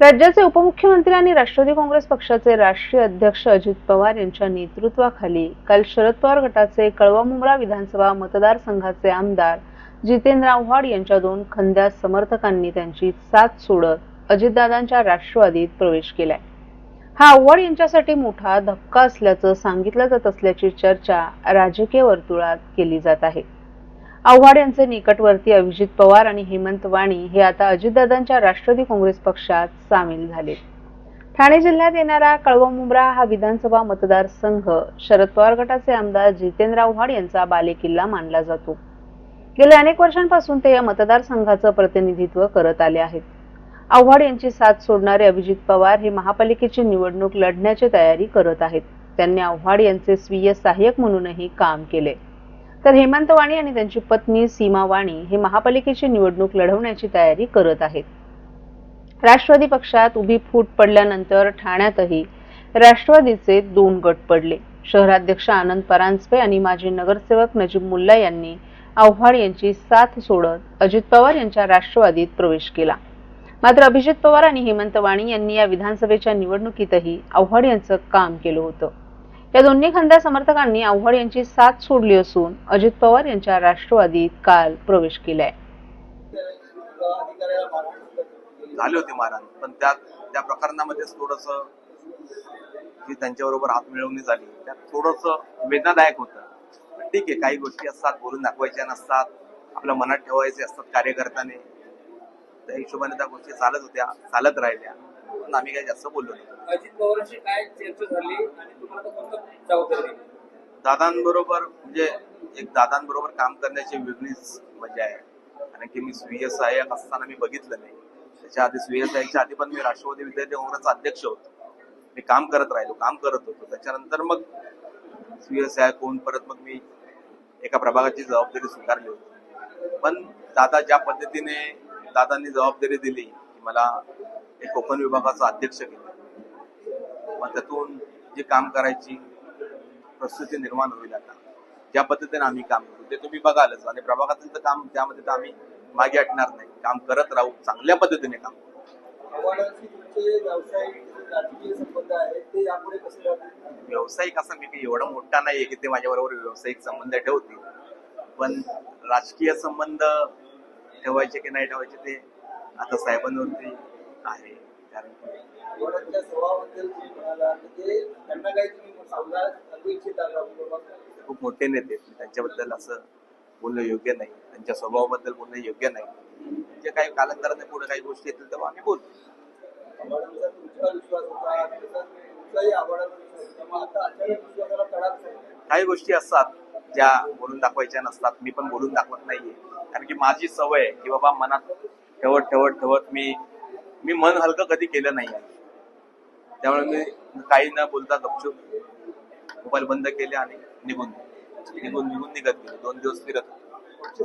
राज्याचे उपमुख्यमंत्री आणि राष्ट्रवादी काँग्रेस पक्षाचे राष्ट्रीय अध्यक्ष अजित पवार यांच्या नेतृत्वाखाली काल शरद पवार गटाचे कळवा विधानसभा मतदारसंघाचे आमदार जितेंद्र आव्हाड यांच्या दोन खंद्या समर्थकांनी त्यांची साथ सोडत अजितदादांच्या राष्ट्रवादीत प्रवेश केलाय. हा आव्हाड यांच्यासाठी मोठा धक्का असल्याचं सांगितलं जात असल्याची चर्चा राजकीय वर्तुळात केली जात आहे. आव्हाड यांचे निकटवर्ती अभिजित पवार आणि हेमंत वाणी हे आता अजितदादांच्या राष्ट्रवादी काँग्रेस पक्षात सामील झाले. ठाणे जिल्ह्यात येणारा कळवा मुंब्रा हा विधानसभा मतदारसंघ शरद पवार गटाचे आमदार जितेंद्र आव्हाड यांचा बालेकिल्ला मानला जातो. गेल्या अनेक वर्षांपासून ते या मतदारसंघाचं प्रतिनिधित्व करत आले आहेत. आव्हाड यांची साथ सोडणारे अभिजित पवार हे महापालिकेची निवडणूक लढण्याची तयारी करत आहेत. त्यांनी आव्हाड यांचे स्वीय सहाय्यक म्हणूनही काम केले. तर हेमंत वाणी आणि त्यांची पत्नी सीमा वाणी हे महापालिकेची निवडणूक लढवण्याची तयारी करत आहेत. राष्ट्रवादी पक्षात उभी फूट पडल्यानंतर ठाण्यातही राष्ट्रवादीचे दोन गट पडले. शहराध्यक्ष आनंद परांजपे आणि माजी नगरसेवक नजीब मुल्ला यांनी आव्हाड यांची साथ सोडत अजित पवार यांच्या राष्ट्रवादीत प्रवेश केला. मात्र अभिजित पवार आणि हेमंत वाणी यांनी या विधानसभेच्या निवडणुकीतही आव्हाड यांचं काम केलं होतं. या दोन्ही खांद्या समर्थकांनी आव्हाड यांची साथ सोडली असून अजित पवार यांच्या राष्ट्रवादीत काल प्रवेश केलाय. झाले होते मारहाण पण त्या त्या प्रकरणामध्ये थोडस जी त्यांच्याबरोबर हात मिळवणी झाली त्यात थोडस वेदनादायक होतं. ठीक आहे काही गोष्टी असतात बोलून दाखवायच्या नसतात आपल्या मनात ठेवायचे असतात कार्यकर्त्याने. त्या हिशोबाने त्या गोष्टी चालत होत्या चालत राहिल्या. पण आम्ही काही जास्त बोललो नाही. अजित पवारांशी काय चर्चा झाली आणि तुम्हाला कोणतं जबाबदारी दादांबरोबर म्हणजे एक दादांबरोबर काम करण्याची वेगळीच मजा आहे. कारण की मी स्वीय सहाय्यक असताना मी बघितलं नाही. त्याच्या आधी स्वीय सहाय्यकच्या आधी पण मी राष्ट्रवादी विद्यार्थी काँग्रेसचा अध्यक्ष होतो. मी काम करत राहिलो काम करत होतो. त्याच्यानंतर मग स्वीय सहाय्यक होऊन परत मग मी एका प्रभागाची जबाबदारी स्वीकारली होती. पण दादा ज्या पद्धतीने दादांनी जबाबदारी दिली की मला कोकण विभागाचा अध्यक्ष केलं मग त्यातून जे काम करायची प्रस्तुती निर्माण होईल आता ज्या पद्धतीने आम्ही काम करू ते तुम्ही बघालच. आणि प्रभागातील तर काम त्यामध्ये तर आम्ही मागे हटणार नाही. काम करत राहू चांगल्या पद्धतीने काम करू. व्यावसायिक असा मी काही एवढा मोठा नाहीये की ते माझ्याबरोबर व्यावसायिक संबंध ठेवतील. पण राजकीय संबंध ठेवायचे की नाही ठेवायचे ते आता साहेबांवरती आहे. कारण? ते खूप मोठे नेते. त्यांच्याबद्दल असं बोलणं योग्य नाही. त्यांच्या स्वभावाबद्दल बोलणं योग्य नाही. जे काही कालांतराने पुढे काही गोष्टी येतील तेव्हा आम्ही बोलू. आव्हाडांचा तुमचा विश्वास होता तसाच तुमचाही आव्हाडांचा विश्वास होता. मग आता अचानक विश्वासाला तडा कसा आहे? काही गोष्टी असतात ज्या बोलून दाखवायच्या नसतात. मी पण बोलून दाखवत नाहीये. कारण की माझी सवय आहे की बाबा मनात ठेवत ठेवत ठेवत मी मी मन हलकं कधी केलं नाही. आहे त्यामुळे मी काही न बोलता गपचूप मोबाईल बंद केले आणि निघून निघून निघून निघत गेलो. दोन दिवस फिरत